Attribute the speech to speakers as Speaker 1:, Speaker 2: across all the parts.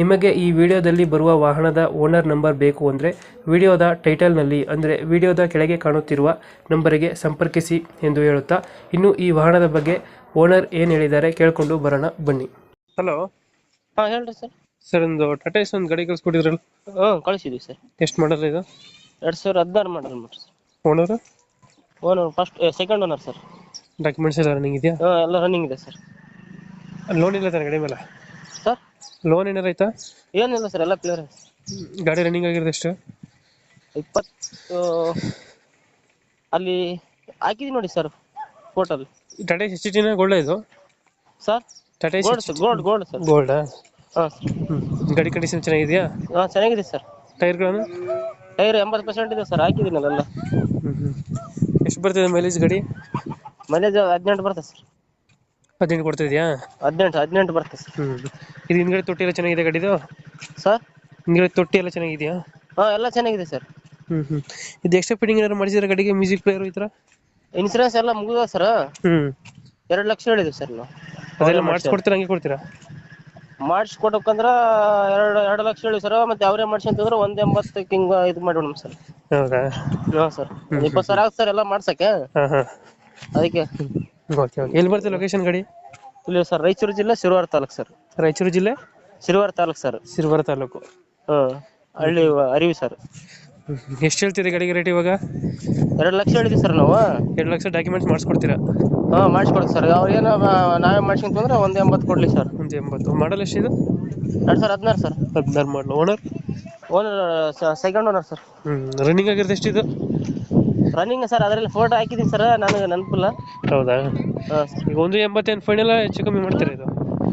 Speaker 1: ನಿಮಗೆ ಈ ವಿಡಿಯೋದಲ್ಲಿ ಬರುವ ವಾಹನದ ಓನರ್ ನಂಬರ್ ಬೇಕು ಅಂದರೆ ವಿಡಿಯೋದ ಟೈಟಲ್ನಲ್ಲಿ ಅಂದರೆ ವಿಡಿಯೋದ ಕೆಳಗೆ ಕಾಣುತ್ತಿರುವ ನಂಬರಿಗೆ ಸಂಪರ್ಕಿಸಿ ಎಂದು ಹೇಳುತ್ತಾ ಇನ್ನು ಈ ವಾಹನದ ಬಗ್ಗೆ ಓನರ್ ಏನು ಹೇಳಿದ್ದಾರೆ ಕೇಳಿಕೊಂಡು ಬರೋಣ ಬನ್ನಿ. ಹಲೋ.
Speaker 2: ಹಾಂ ಹೇಳ್ರಿ ಸರ್.
Speaker 1: ಸರ್ ಒಂದು ಟಾಟಾ ಒಂದು ಗಾಡಿ ಕಳಿಸ್ಕೊಟ್ಟಿದ್ರಲ್ಲ?
Speaker 2: ಹಾಂ ಕಳಿಸಿದ್ವಿ ಸರ್.
Speaker 1: ಎಷ್ಟು ಮಾಡಲ್ಲ ಇದು?
Speaker 2: ಎರಡು ಸಾವಿರ ಹದಿನಾರು ಮಾಡಲ್ ಮಾಡಿ sir.
Speaker 1: Owner?
Speaker 2: Owner first second owner sir.
Speaker 1: Documents ಎಲ್ಲ ರನ್ನಿಂಗ್ ಇದೆಯಾ?
Speaker 2: ಹಾಂ ಎಲ್ಲ ರನ್ನಿಂಗ್ ಇದೆ ಸರ್.
Speaker 1: ಲೋನ್ ಇಲ್ಲ ಸರ್ ಗಾಡಿ ಮೇಲೆ?
Speaker 2: ಸರ್
Speaker 1: ಲೋನ್ ಏನಾರ ಐತಾ
Speaker 2: ಏನಿಲ್ಲ ಸರ್ ಎಲ್ಲ ಕ್ಲಿಯರ್
Speaker 1: ಗಾಡಿ ರನ್ನಿಂಗ್ ಆಗಿರೋದು ಎಷ್ಟು?
Speaker 2: ಇಪ್ಪತ್ತು ಅಲ್ಲಿ ಹಾಕಿದೀನಿ ನೋಡಿ ಸರ್ ಟೋಟಲ್
Speaker 1: ಟಾಟಾ ಎಚ್ ಟಿನ ಗೋಲ್ಡ್ ಇದು?
Speaker 2: Sir
Speaker 1: Tata
Speaker 2: gold sir gold gold sir
Speaker 1: ಗೋಲ್ಡಾ
Speaker 2: ಹಾಂ ಸರ್
Speaker 1: ಹ್ಞೂ ಗಾಡಿ ಕಂಡೀಷನ್ ಚೆನ್ನಾಗಿದೆಯಾ?
Speaker 2: ಹಾಂ ಚೆನ್ನಾಗಿದೆ ಸರ್
Speaker 1: ಟೈರ್ಗಳನ್ನು
Speaker 2: ಟೈರ್ ಎಂಬತ್ತು ಪರ್ಸೆಂಟ್ ಇದೆ ಸರ್ ಹಾಕಿದ್ದೀನಲ್ಲ ಎಲ್ಲ
Speaker 1: ಹ್ಞೂ ಹ್ಞೂ ಎಷ್ಟು ಬರ್ತಿದೆ ಮೈಲೇಜ್ ಗಾಡಿ?
Speaker 2: ಮೈಲೇಜ್ ಹದಿನೆಂಟು ಬರ್ತದೆ ಸರ್
Speaker 1: ಹದಿನೆಂಟು ಕೊಡ್ತಿದ್ಯಾ
Speaker 2: ಹದಿನೆಂಟು ಹದಿನೆಂಟು ಬರ್ತದೆ ಸರ್.
Speaker 1: ಹ್ಞೂ ಇದು ಹಿಂದ್ಗಡೆ ತೊಟ್ಟಿ ಎಲ್ಲ ಚೆನ್ನಾಗಿದೆ ಗಾಡಿದು
Speaker 2: ಸರ್?
Speaker 1: ಹಿಂದ್ಗಡೆ ತೊಟ್ಟಿ ಎಲ್ಲ ಚೆನ್ನಾಗಿದೆಯಾ?
Speaker 2: ಹಾಂ ಎಲ್ಲ ಚೆನ್ನಾಗಿದೆ ಸರ್.
Speaker 1: ಹ್ಞೂ ಹ್ಞೂ ಇದು ಎಕ್ಸ್ಟ್ರಾ ಫಿಟ್ಟಿಂಗ್ ಏನಾದ್ರು ಮಾಡಿಸಿದ್ರೆ ಗಾಡಿಗೆ? ಮ್ಯೂಸಿಕ್ ಪ್ಲೇಯರ್ ಈ ಥರ?
Speaker 2: ಇನ್ಸೂರೆನ್ಸ್ ಎಲ್ಲ ಮುಗಿದ ಸರ್.
Speaker 1: ಹ್ಞೂ
Speaker 2: ಎರಡು ಲಕ್ಷ ಹೇಳಿದ್ವಿ ಸರ್ ನಾವು
Speaker 1: ಅದೆಲ್ಲ ಮಾಡಿಸ್ಕೊಡ್ತೀರಾ ಹಂಗೆ ಕೊಡ್ತೀರಾ?
Speaker 2: ಮಾಡಿಸ್ಕೊಡ್ಬೇಕಂದ್ರ ಎರಡು ಎರಡು ಲಕ್ಷ ಹೇಳಿ ಸರ್. ಮತ್ತೆ ಅವರೇ ಮಾಡ್ಸಂತಂದ್ರೆ ಒಂದ್ ಎಂಬತ್ತಕ್ಕೆ ಹಿಂಗ ಇದು ಮಾಡೋಣ ಸರ್.
Speaker 1: ಹೌದಾ?
Speaker 2: ಹಾಂ ಸರ್. ಇಪ್ಪತ್ತು ಸಾವಿರ ಆಗುತ್ತೆ ಸರ್ ಎಲ್ಲ ಮಾಡ್ಸಕ್ಕೆ.
Speaker 1: ಹಾಂ ಹಾಂ.
Speaker 2: ಅದಕ್ಕೆ.
Speaker 1: ಓಕೆ ಓಕೆ ಎಲ್ಲಿ ಬರ್ತದೆ ಲೊಕೇಶನ್ ಗಡಿ?
Speaker 2: ಇಲ್ಲಿ ಸರ್ ರಾಯಚೂರು ಜಿಲ್ಲೆ ಶಿರುವಾರ ತಾಲೂಕು ಸರ್.
Speaker 1: ರಾಯಚೂರು ಜಿಲ್ಲೆ?
Speaker 2: ಶಿರುವಾರ ತಾಲೂಕು ಸರ್.
Speaker 1: ಸಿರುವಾರ ತಾಲೂಕು.
Speaker 2: ಹಾಂ ಹಳ್ಳಿ ಅರಿವಿ ಸರ್.
Speaker 1: ಎಷ್ಟು ಹೇಳ್ತೀರಿ ಗಾಡಿಗೆ ರೇಟ್ ಇವಾಗ?
Speaker 2: ಎರಡು ಲಕ್ಷ ಹೇಳಿದ್ವಿ ಸರ್ ನಾವು.
Speaker 1: ಎರಡು ಲಕ್ಷ ಡಾಕ್ಯುಮೆಂಟ್ಸ್ ಮಾಡಿಸ್ಕೊಡ್ತೀರಾ?
Speaker 2: ಹಾಂ ಮಾಡಿಸ್ಕೊಡ್ತೀವಿ ಸರ್. ಅವ್ರು ಏನೋ ನಾವೇ ಮಾಡಿಸ್ಕೊಂತಂದ್ರೆ ಒಂದು ಎಂಬತ್ತು ಕೊಡಲಿ ಸರ್.
Speaker 1: ಒಂದು ಎಂಬತ್ತು. ಮಾಡಲ್ ಎಷ್ಟಿದು
Speaker 2: ಎರಡು ಸಾವಿರ ಹದಿನಾರು ಸರ್.
Speaker 1: ಹದಿನಾರು model owner
Speaker 2: owner second owner sir.
Speaker 1: ಹ್ಞೂ ರನ್ನಿಂಗ್ ಆಗಿರೋದು ಎಷ್ಟಿದು?
Speaker 2: ರನ್ನಿಂಗ್ ಸರ್ ಅದರಲ್ಲಿ ಫೋಟೋ ಹಾಕಿದ್ದೀನಿ ಸರ್ ನನಗೆ ನೆನಪಿಲ್ಲ.
Speaker 1: ಹೌದಾ?
Speaker 2: ಹಾಂ. ಸರ್
Speaker 1: ಈಗ ಒಂದು ಎಂಬತ್ತೇನು ಫೈನಲ್ ಹೆಚ್ಚು ಕಮ್ಮಿ ಮಾಡ್ತೀರಾ ಇದು?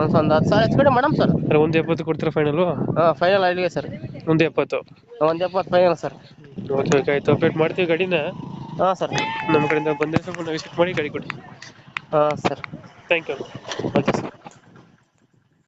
Speaker 2: ಒಂದು ಒಂದು ಹತ್ತು ಸಾವಿರ ಹೆಚ್ಚು ಮಾಡಮ್ ಸರ್.
Speaker 1: ಅರೆ ಒಂದು ಎಪ್ಪತ್ತು ಕೊಡ್ತೀರ ಫೈನಲು
Speaker 2: ಹಾಂ ಫೈನಲ್ ಅಲ್ಲಿಗೆ ಸರ್.
Speaker 1: ಒಂದು ಎಪ್ಪತ್ತು?
Speaker 2: ಒಂದು ಎಪ್ಪತ್ತು ಫೈನಲ್ ಸರ್.
Speaker 1: ಓಕೆ ಓಕೆ ಆಯ್ತು. ಅಪ್ಡೇಟ್ ಮಾಡ್ತೀವಿ ಗಾಡಿನ.
Speaker 2: ಹಾಂ ಸರ್.
Speaker 1: ನಮ್ಮ ಕಡೆಯಿಂದ ಬಂದರೆ ಸ್ವಲ್ಪ ವಿಸಿಟ್ ಮಾಡಿ ಗಾಡಿ ಕೊಡಿ.
Speaker 2: ಹಾಂ sir.
Speaker 1: Thank you
Speaker 2: okay sir